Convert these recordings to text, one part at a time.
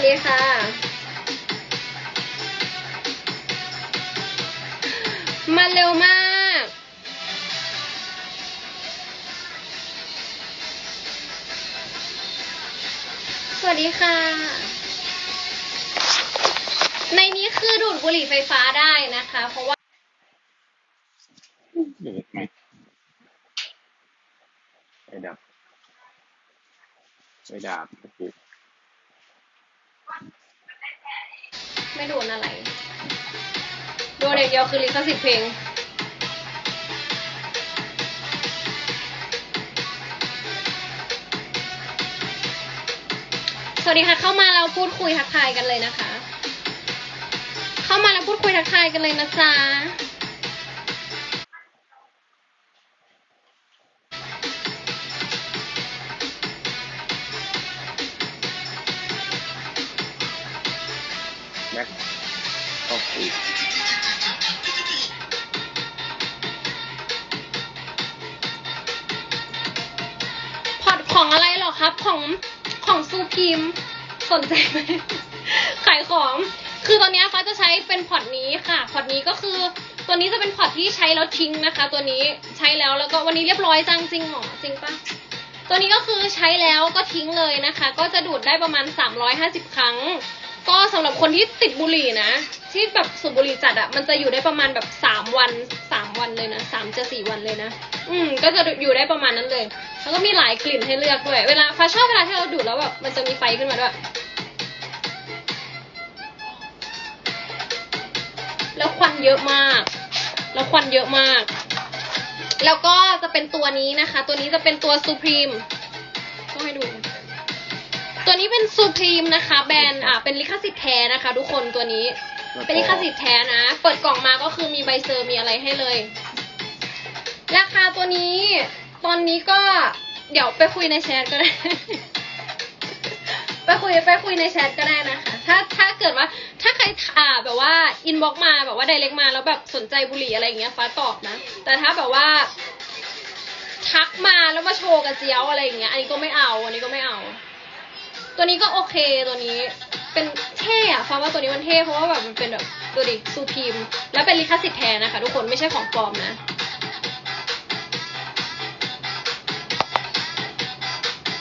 วัสดีค่ะ มาเร็วมาก สวัสดีค่ะ ในนี้คือดูดบุหรี่ไฟฟ้าได้นะคะ เพราะว่าเด็กไหมไฟดับไฟดับโอเค ไม่โดนอะไร โดนอย่างเดียวคือลิขสิทธิ์เพลง สวัสดีค่ะ เข้ามาแล้วพูดคุยทักทายกันเลยนะคะ เข้ามาแล้วพูดคุยทักทายกันเลยนะจ๊ะ แบ็คโอเคพอร์ตของอะไรหรอครับของของซูพิมสนใจไหมขายของคือตอนนี้ฟ้าจะใช้เป็นพอร์ตนี้ค่ะ พอร์ตนี้ก็คือตัวนี้จะเป็นพอร์ตที่ใช้แล้วทิ้งนะคะ ตัวนี้ใช้แล้วแล้วก็วันนี้เรียบร้อยจังจริงเหรอจริงปะตัวนี้ก็คือใช้แล้วก็ทิ้งเลยนะคะ ก็จะดูดได้ประมาณ 350 ครั้ง ก็สำหรับคนที่ติดบุหรี่นะ ที่แบบสูบบุหรี่จัดอะมันจะอยู่ได้ประมาณแบบสามวันสามวันเลยนะสามจะสี่วันเลยนะ อืม ก็จะอยู่ได้ประมาณนั้นเลย แล้วก็มีหลายกลิ่นให้เลือกด้วย เวลาฟ้าชอบเวลาที่เราดูดแล้วแบบมันจะมีไฟขึ้นมาด้วยแล้วควันเยอะมาก แล้วควันเยอะมาก แล้วก็จะเป็นตัวนี้นะคะ ตัวนี้จะเป็นตัว Supreme ต้องให้ดู ตัวนี้เป็น Supreme นะคะ แบรนด์อ่าเป็นลิขสิทธิ์แท้นะคะ ทุกคนตัวนี้ เป็นลิขสิทธิ์แท้นะ เปิดกล่องมาก็คือมีใบเซอร์มีอะไรให้เลย ราคาตัวนี้ ตอนนี้ก็เดี๋ยวไปคุยในแชทก็ได้ ไปคุยไปคุยในแชทก็ได้นะคะ ถ้าถ้าเกิดว่าถ้าใครอ่าแบบว่าอินบ็อกมาแบบว่าไดเรกมาแล้วแบบสนใจบุหรี่อะไรอย่างเงี้ยฟ้าตอบนะ แต่ถ้าแบบว่าทักมาแล้วมาโชว์กระเจียวอะไรอย่างเงี้ย อันนี้ก็ไม่เอา อันนี้ก็ไม่เอา ตัวนี้ก็โอเคตัวนี้เป็นเท่อะฟ้าว่าตัวนี้มันเท่เพราะว่าแบบมันเป็นแบบตัวดิซูพีม แล้วเป็นลิขสิทธิ์แท้นะคะ ทุกคนไม่ใช่ของปลอมนะ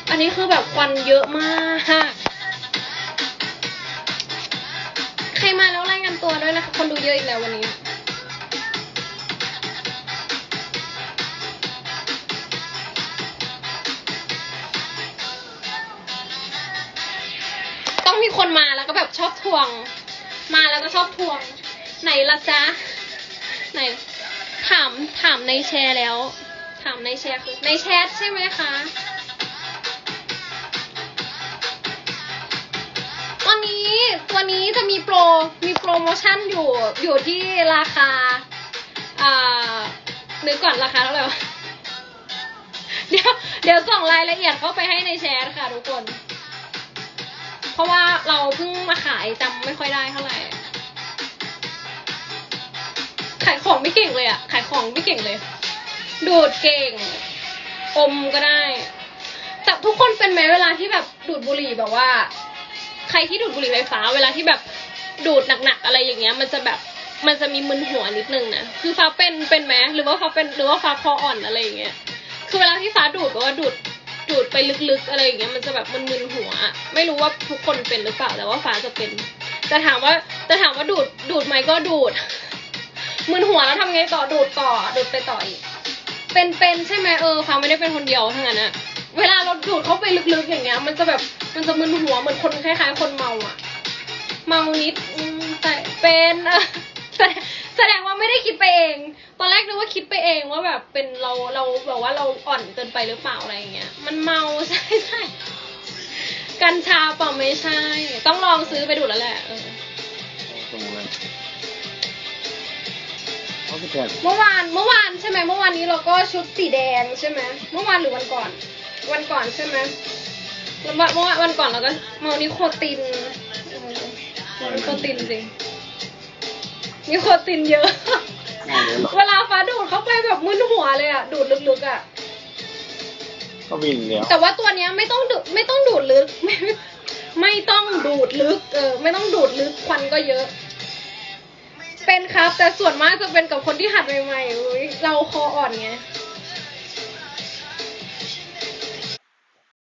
อันนี้คือแบบควันเยอะมาก ใครมาแล้วรายงานตัวด้วยนะคะ คนดูเยอะอีกแล้ววันนี้ มีคนมาแล้วก็แบบชอบทวง มาแล้วก็ชอบทวง ไหนละจ๊ะไหนถามถามในแชร์แล้ว ถามในแชร์คือในแชทใช่ไหมคะตอนนี้ตัวนี้จะมีโปรมีโปรโมชั่นอยู่อยู่ที่ราคาอ่านึกก่อนราคาเท่าไหร่วะเดี๋ยวเดี๋ยวส่งรายละเอียดเข้าไปให้ในแชทค่ะทุกคน ราะว่าเราเพิ่งมาขายจำไม่ค่อยได้เท่าไหร่ ขายของไม่เก่งเลยอะขายของไม่เก่งเลย ดูดเก่ง อมก็ได้ แต่ทุกคนเป็นไหมเวลาที่แบบดูดบุหรี่แบบว่า ใครที่ดูดบุหรี่ไฟฟ้า เวลาที่แบบดูดหนักๆอะไรอย่างเงี้ย มันจะแบบมันจะมีมึนหัวนิดนึงนะคือฟ้าเป็นเป็นไหมหรือว่าฟ้าเป็นหรือว่าฟ้าคออ่อนอะไรอย่างเงี้ยคือเวลาที่ฟ้าดูดแบบว่าดูด ดูดไปลึกๆอะไรอย่างเงี้ยมันจะแบบมึนหัว ไม่รู้ว่าทุกคนเป็นหรือเปล่าแต่ว่าฟ้าจะเป็นแต่ถามว่าแต่ถามว่าดูดดูดไหมก็ดูดมึนหัวแล้วทำไงต่อดูดต่อดูดไปต่ออีกเป็นเป็นใช่ไหมเออฟ้าไม่ได้เป็นคนเดียวทั้งนั้นอะเวลาเราดูดเข้าไปลึกๆอย่างเงี้ย มันจะแบบมันจะมึนหัวเหมือนคนคล้ายๆ คนเมาอะเมานิดแต่เป็นแสดงแสดงว่าไม่ได้คิดไปเอง ตอนแรกนึกว่าคิดไปเองว่าแบบเป็นเราเราแบบว่าเราอ่อนเกินไปหรือเปล่าอะไรอย่างเงี้ย มันเมาใช่ใช่กัญชาเปล่าไม่ใช่ ต้องลองซื้อไปดูแล้วแหละเออตรงนั้นเขาจะแกนเมื่อวานเมื่อวานใช่ไหมเมื่อวานนี้เราก็ชุดสีแดงใช่ไหมเมื่อวานหรือวันก่อน วันก่อนใช่ไหมแล้ววันเมื่อวานวันก่อนเราก็เมานิโคตินเออเมานิโคตินจริงนิโคตินเยอะง่าย เลยหรอเวลาฟ้าดูดเข้าไปแบบมึนหัวเลยอะดูดลึกๆอะก็วิ่งแล้วแต่ว่าตัวเนี้ยไม่ต้องดูดไม่ต้องดูดลึกไม่ไม่ไม่ต้องดูดลึก เออ ไม่ต้องดูดลึกควันก็เยอะ เป็นครับ แต่ส่วนมากจะเป็นกับคนที่หัดใหม่ๆอุ๊ยเราคออ่อนไงจ